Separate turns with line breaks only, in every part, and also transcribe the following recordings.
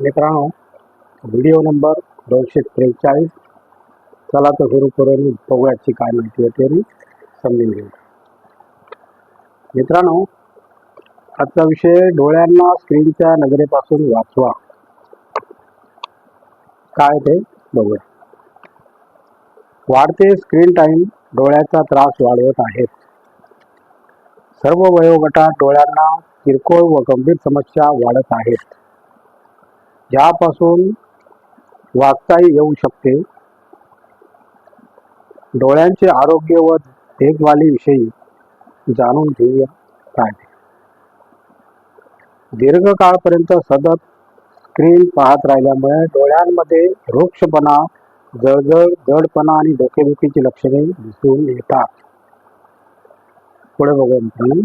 मित्रांनो video number दोनशे त्रेचाळीस. चला तर सुरू करून बघूयाची काय माहिती आहे ते समजून घेऊ. मित्रांनो आजचा विषय डोळ्यांना स्क्रीनच्या नजरेपासून वाचवा. काय ते बघूया. वाढते स्क्रीन टाईम डोळ्याचा त्रास वाढवत आहेत. सर्व वयोगटात डोळ्यांना किरकोळ व गंभीर समस्या वाढत आहेत. ज्यापासून वाचता येऊ शकते डोळ्यांचे आरोग्य व देखभालीविषयी जाणून घेऊया काय दीर्घकाळपर्यंत सतत स्क्रीन पाहत राहिल्यामुळे डोळ्यांमध्ये वृक्षपणा जळजळ जडपणा आणि डोकेदुखीची लक्षणे दिसून येतात. पुढे बघूया मित्रांनो.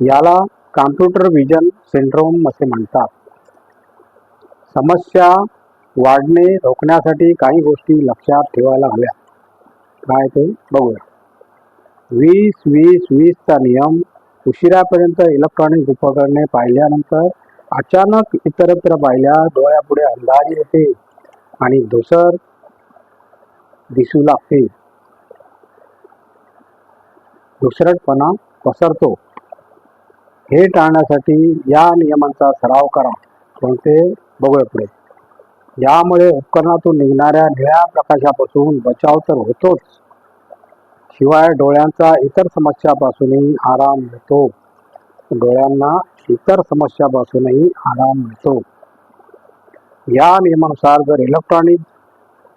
याला कॉम्प्युटर विजन सिंड्रोम असे म्हणतात. समस्या वाढणे रोखण्यासाठी काही गोष्टी लक्षात ठेवायला हव्या काय ते? बघूया. वीस वीस वीसचा नियम उशिरापर्यंत इलेक्ट्रॉनिक उपकरणे पाहिल्यानंतर अचानक इतरत्र पाहिल्या डोळ्यापुढे अंधारी येते आणि धुसर दिसू लागते. दुसरटपणा पसरतो. हे टाळण्यासाठी या नियमांचा सराव करा. कोणते? बघूया पुढे. यामुळे उपकरणातून निघणाऱ्या निळ्या प्रकाशापासून बचाव तर होतोच. शिवाय डोळ्यांचा इतर समस्यापासूनही आराम मिळतो. डोळ्यांना इतर समस्यापासूनही आराम मिळतो. या नियमानुसार जर इलेक्ट्रॉनिक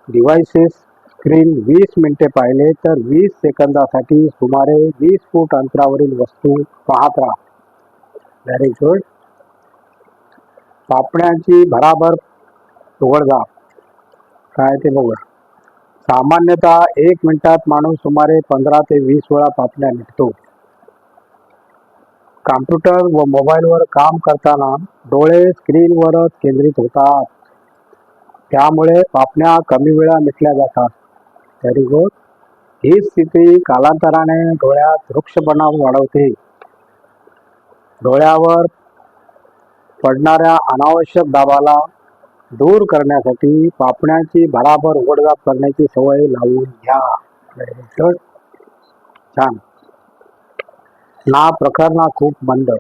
डिव्हाइसेस स्क्रीन वीस मिनिटे पाहिले तर वीस सेकंदासाठी सुमारे वीस फूट अंतरावरील वस्तू पाहत राहा. व्हेरी गुड पापण्यांची भराभर उघडझाप काय ते बघूया सामान्यतः एक मिनिटात माणूस सुमारे पंधरा ते वीस वेळा पापण्या निघतो. कॉम्प्युटर व मोबाईलवर काम करताना डोळे स्क्रीनवरच केंद्रित होतात. त्यामुळे पापण्या कमी वेळा निघल्या जातात. तरी गुड ही स्थिती कालांतराने डोळ्यात वृक्षपणा वाढवते. डोळ्यावर पडणाऱ्या अनावश्यक दाबाला दूर करण्यासाठी पापण्याची भराभर उघडझाप करण्याची सवय लावून घ्या. छान. ना प्रकरणा खूप बंद.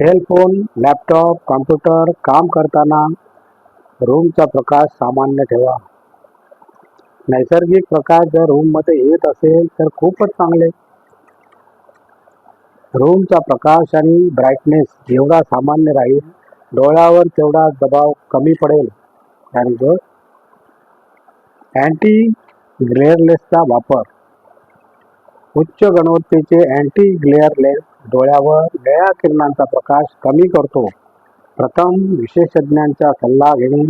सेल फोन लॅपटॉप कॉम्प्युटर काम करताना रूमचा प्रकाश सामान्य ठेवा. नैसर्गिक प्रकाश जर रूममध्ये येत असेल तर खूपच चांगले. रूमचा प्रकाश आणि ब्राईटनेस जेवढा सामान्य राहील डोळ्यावर तेवढा दबाव कमी पडेल. व्हेरी अँटी ग्लेअरलेसचा वापर उच्च गुणवत्तेचे अँटी ग्लेअर लेन्स डोळ्यावर निळ्या किरणांचा प्रकाश कमी करतो. प्रथम विशेषज्ञांचा सल्ला घेणे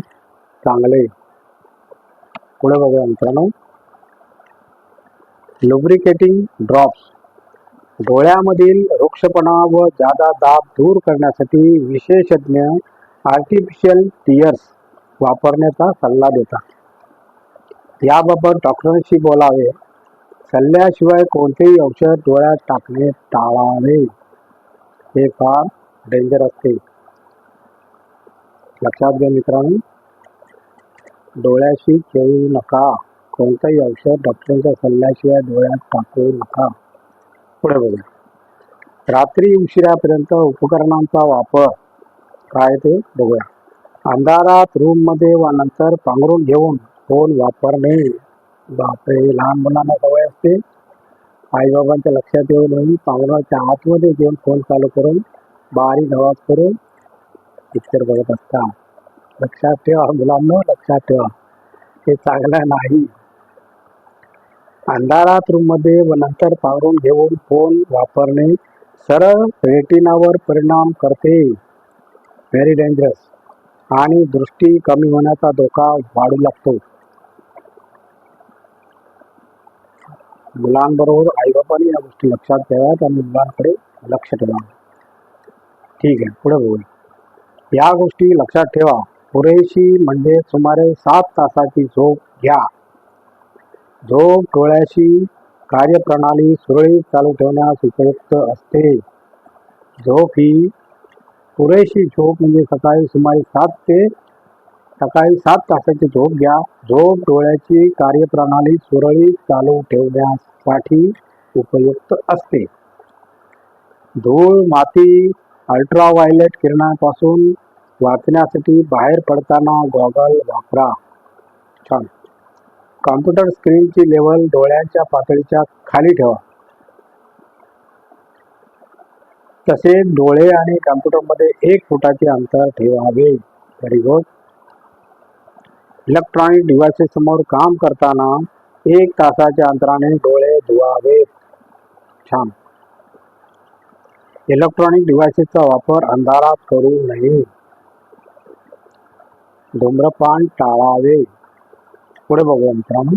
चांगले. पुढे बघूया मित्रांनो. लुब्रिकेटिंग ड्रॉप्स डोळ्यामधील वृक्षपणा व जादा दाब दूर करण्यासाठी विशेषज्ञ आर्टिफिशियल टियर्स वापरण्याचा सल्ला देतात. याबाबत डॉक्टरांशी बोलावे सल्ल्याशिवाय कोणतेही औषध डोळ्यात टाकणे टाळावे. हे फार डेंजर असते लक्षात घ्या मित्रांनो डोळ्याशी खेळू नका. कोणतंही औषध डॉक्टरांच्या सल्ल्याशिवाय डोळ्यात टाकू नका. पुढे बघूया. रात्री उशिरापर्यंत उपकरणांचा वापर काय ते बघूया. अंधारात रूममध्ये व नंतर पांघरून घेऊन फोन वापरणे. बापरे लहान मुलांना सवय असते. आईबाबांच्या लक्षात येऊ नये. आतमध्ये घेऊन फोन चालू करून बारीक आवाज करून पिक्चर बघत असतात. लक्षात ठेवा मुलांना लक्षात ठेवा. हे चांगलं नाही. अंधारात रूममध्ये व नंतर पावरून घेऊन फोन वापरणे सरळ रेटिनावर परिणाम करते. व्हेरी डेंजरस आणि दृष्टी कमी होण्याचा धोका वाढू लागतो. मुलांबरोबर आईबाबांनी या गोष्टी लक्षात घ्याव्यात आणि मुलांकडे लक्ष ठेवावं ठीक आहे पुढे बघूया. या गोष्टी लक्षात ठेवा. पुरेशी म्हणजे सुमारे सात तासाची झोप घ्या. झोप डोळ्याशी कार्यप्रणाली सुरळीत चालू ठेवण्यास उपयुक्त असते. झोप ही पुरेशी झोप म्हणजे सकाळी सुमारे सात ते सकाळी सात तासाची झोप घ्या. झोप डोळ्याची कार्यप्रणाली सुरळीत चालू ठेवण्यासाठी उपयुक्त असते. धूळ माती अल्ट्राव्हायलेट किरणापासून वाचण्यासाठी बाहेर पडताना गॉगल वापरा. छान. कॉम्प्युटर स्क्रीनची लेवल डोळ्यांच्या पातळीच्या खाली ठेवा. तसेच डोळे आणि कॉम्प्युटरमध्ये एक फुटाचे अंतर ठेवावे. व्हेरी गुड इलेक्ट्रॉनिक डिव्हायसेस समोर काम करताना एक तासाच्या अंतराने डोळे धुवावे. छान. इलेक्ट्रॉनिक डिव्हायसेसचा वापर अंधारात करू नये. धूम्रपान टाळावे. पुढे बघूया मित्रांनो.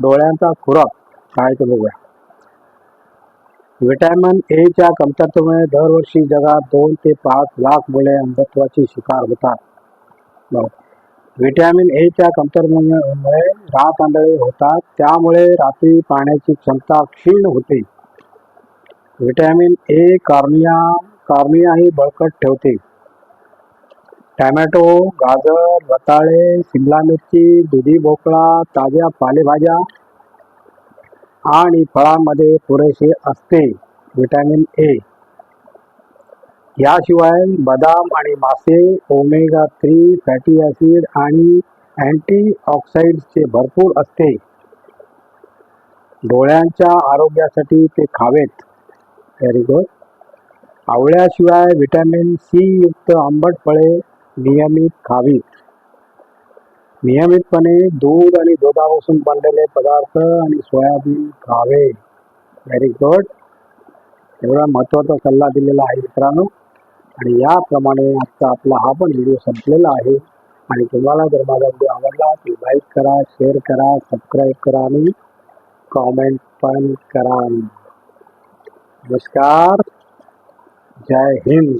डोळ्यांचा खुराक काय ते बघूया. व्हिटॅमिन ए च्या कमतरतेमुळे दरवर्षी जगात दोन ते पाच लाख मुले अंधत्वाची शिकार होतात. व्हिटॅमिन ए च्या कमतरतेमुळे रात आंधळे होतात. त्यामुळे रात्री पाण्याची क्षमता क्षीण होते. व्हिटॅमिन ए कार्निया कार्निया ही बळकट ठेवते. टॅमॅटो गाजर रताळे शिमला मिरची दुधी भोपळा ताज्या पालेभाज्या आणि फळांमध्ये पुरेसे असते विटॅमिन ए. याशिवाय बदाम आणि मासे ओमेगा थ्री फॅटी ॲसिड आणि अँटीऑक्साईड्सचे भरपूर असते. डोळ्यांच्या आरोग्यासाठी ते खावेत. व्हेरी गुड आवळ्याशिवाय व्हिटॅमिन सी युक्त आंबट फळे नियमित खावीत नियमितपणे दूध आणि दुधापासून बनलेले पदार्थ आणि सोयाबीन खावे. व्हेरी गुड एवढा महत्त्वाचा सल्ला दिलेला आहे मित्रांनो. आणि याप्रमाणे आजचा आपला हा पण व्हिडिओ संपलेला आहे. आणि तुम्हाला जर माझा व्हिडिओ आवडला तर लाईक करा शेअर करा सबस्क्राईब करा आणि कॉमेंट पण करा. नमस्कार. जय हिंद.